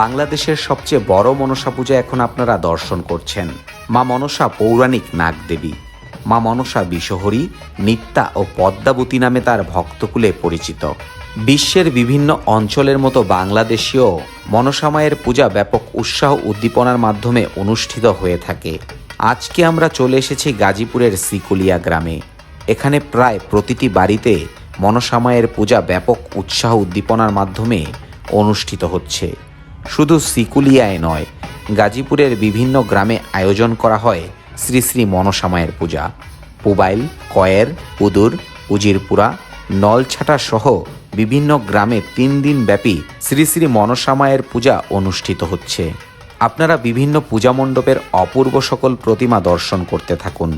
বাংলাদেশের সবচেয়ে বড় মনসা পূজা এখন আপনারা দর্শন করছেন। মা মনসা পৌরাণিক নাগদেবী। মা মনসা বিশহরী নিত্যা ও পদ্মাবতী নামে তার ভক্তকুলে পরিচিত। বিশ্বের বিভিন্ন অঞ্চলের মতো বাংলাদেশীয় মনসা মায়ের পূজা ব্যাপক উৎসাহ উদ্দীপনার মাধ্যমে অনুষ্ঠিত হয়ে থাকে। আজকে আমরা চলে এসেছি গাজীপুরের সিকুলিয়া গ্রামে। এখানে প্রায় প্রতিটি বাড়িতে মনসা মায়ের পূজা ব্যাপক উৎসাহ উদ্দীপনার মাধ্যমে অনুষ্ঠিত হচ্ছে। শুধু সিকুলিয়ায় নয়, গাজীপুরের বিভিন্ন গ্রামে আয়োজন করা হয় শ্রী শ্রী মনসা মায়ের পূজা। পুবাইল, কয়ের, উদুর, উজিরপুরা, নলছাটা সহ বিভিন্ন গ্রামে তিন দিন ব্যাপী শ্রী শ্রী মনসা মায়ের পূজা অনুষ্ঠিত হচ্ছে। আপনারা বিভিন্ন পূজা মণ্ডপের অপূর্ব সকল প্রতিমা দর্শন করতে থাকুন।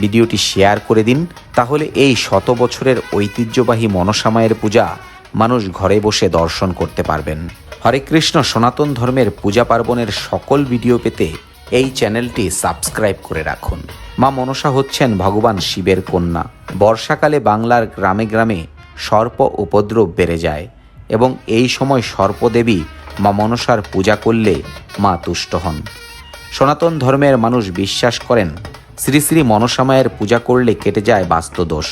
ভিডিওটি শেয়ার করে দিন, তাহলে এই শত বছরের ঐতিহ্যবাহী মনসামায়ের পূজা মানুষ ঘরে বসে দর্শন করতে পারবেন। হরে কৃষ্ণ সনাতন ধর্মের পূজা পার্বণের সকল ভিডিও পেতে এই চ্যানেলটি সাবস্ক্রাইব করে রাখুন। মা মনসা হচ্ছেন ভগবান শিবের কন্যা। বর্ষাকালে বাংলার গ্রামে গ্রামে সর্প উপদ্রব বেড়ে যায় এবং এই সময় সর্পদেবী মা মনসার পূজা করলে মা তুষ্ট হন। সনাতন ধর্মের মানুষ বিশ্বাস করেন, শ্রী শ্রী মনসামায়ের পূজা করলে কেটে যায় বাস্তুদোষ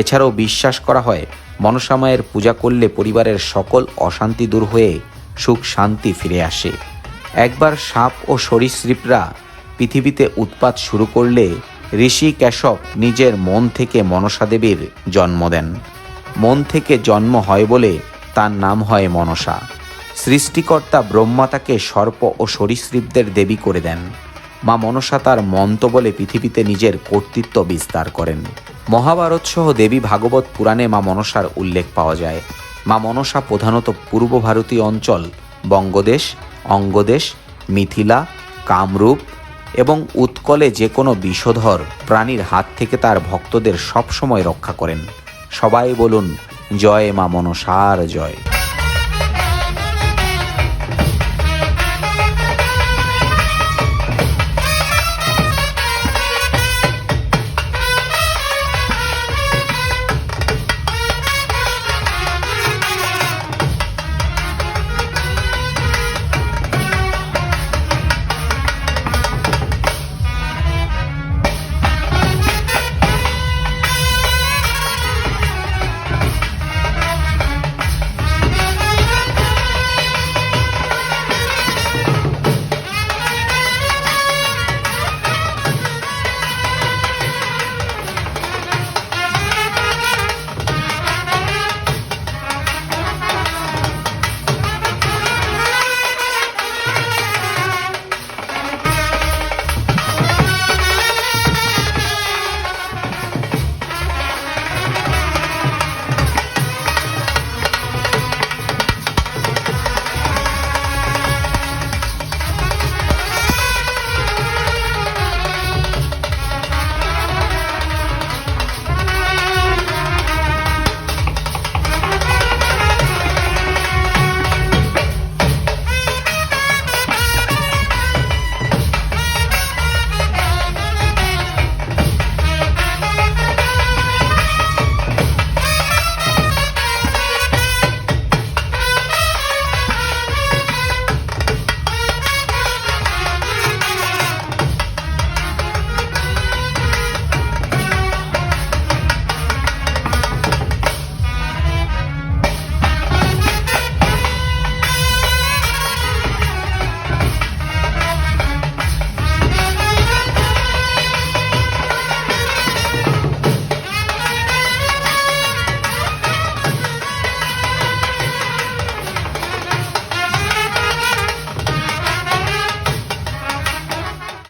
এছাড়াও বিশ্বাস করা হয় মনসামায়ের পূজা করলে পরিবারের সকল অশান্তি দূর হয়ে সুখ শান্তি ফিরে আসে। একবার সাপ ও সরীসৃপরা পৃথিবীতে উৎপাত শুরু করলে ঋষি কেশব নিজের মন থেকে মনসা দেবীর জন্ম দেন। মন থেকে জন্ম হয় বলে তার নাম হয় মনসা। সৃষ্টিকর্তা ব্রহ্মা তাকে সর্প ও সরীসৃপদের দেবী করে দেন। মা মনসা তার মন্ত বলে পৃথিবীতে নিজের কর্তৃত্ব বিস্তার করেন। মহাভারত সহ দেবী ভাগবত পুরাণে মা মনসার উল্লেখ পাওয়া যায়। মা মনসা প্রধানত পূর্ব ভারতীয় অঞ্চল বঙ্গদেশ, অঙ্গদেশ, মিথিলা, কামরূপ এবং উৎকলে যে কোনো বিষধর প্রাণীর হাত থেকে তার ভক্তদের সবসময় রক্ষা করেন। সবাই বলুন, জয় মা মনসার জয়।